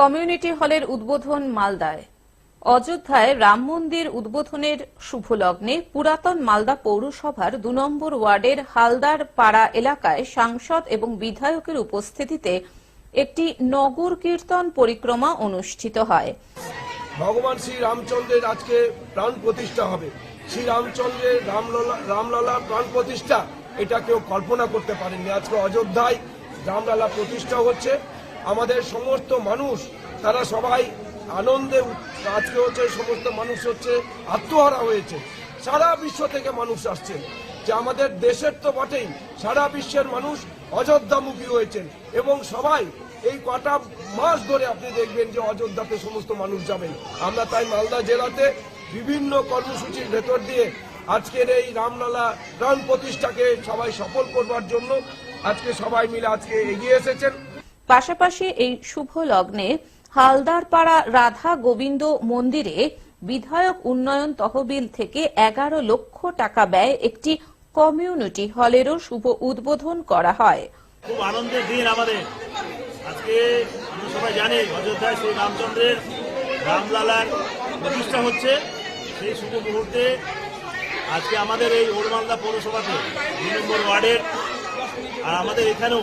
Community হলের উদ্বোধন মালদায়। অযোধ্যায় রাম মন্দির উদ্বোধনের শুভ লগ্নে পুরাতন মালদা পৌরসভার দু নম্বর ওয়ার্ডের হালদার পাড়া এলাকায় সাংসদ এবং বিধায়কের উপস্থিতিতে একটি নগর কীর্তন পরিক্রমা অনুষ্ঠিত হয়। ভগবান শ্রী রামচন্দ্রের আজকে প্রাণ প্রতিষ্ঠা হবে। শ্রী রামচন্দ্রের রামললা রামলালা প্রাণ প্রতিষ্ঠা, এটা কেউ কল্পনা করতে পারেননি। আজকে অযোধ্যায় রামলালা প্রতিষ্ঠা হচ্ছে। আমাদের সমস্ত মানুষ, তারা সবাই আনন্দে আজকে হচ্ছে সমস্ত মানুষ হচ্ছে আত্মহারা হয়েছে। সারা বিশ্ব থেকে মানুষ আসছেন। যে আমাদের দেশের তো বটেই সারা বিশ্বের মানুষ অযোধ্যামুখী হয়েছেন। এবং সবাই এই কটা মাস ধরে আপনি দেখবেন যে অযোধ্যাতে সমস্ত মানুষ যাবেন। আমরা তাই মালদা জেলাতে বিভিন্ন কর্মসূচির ভেতর দিয়ে আজকের এই রামলালা প্রাণ প্রতিষ্ঠাকে সবাই সফল করবার জন্য আজকে সবাই মিলে আজকে এগিয়ে এসেছেন। পাশাপাশি এই শুভ লগ্নে হালদারপাড়া রাধা গোবিন্দ মন্দিরে বিধায়ক উন্নয়ন তহবিল থেকে এগারো লক্ষ টাকা ব্যয় একটি কমিউনিটি হলেরও শুভ উদ্বোধন করা হয়। খুব আনন্দের দিন আমাদের। আজকে আমরা সবাই জানি অযোধ্যায় শ্রী রামচন্দ্রের রামলালার প্রতিষ্ঠা হচ্ছে। সেই শুভ মুহূর্তে আজকে আমাদের এই ওরমালদা পৌরসভাতে দুই নম্বর ওয়ার্ডের আর আমাদের এখানেও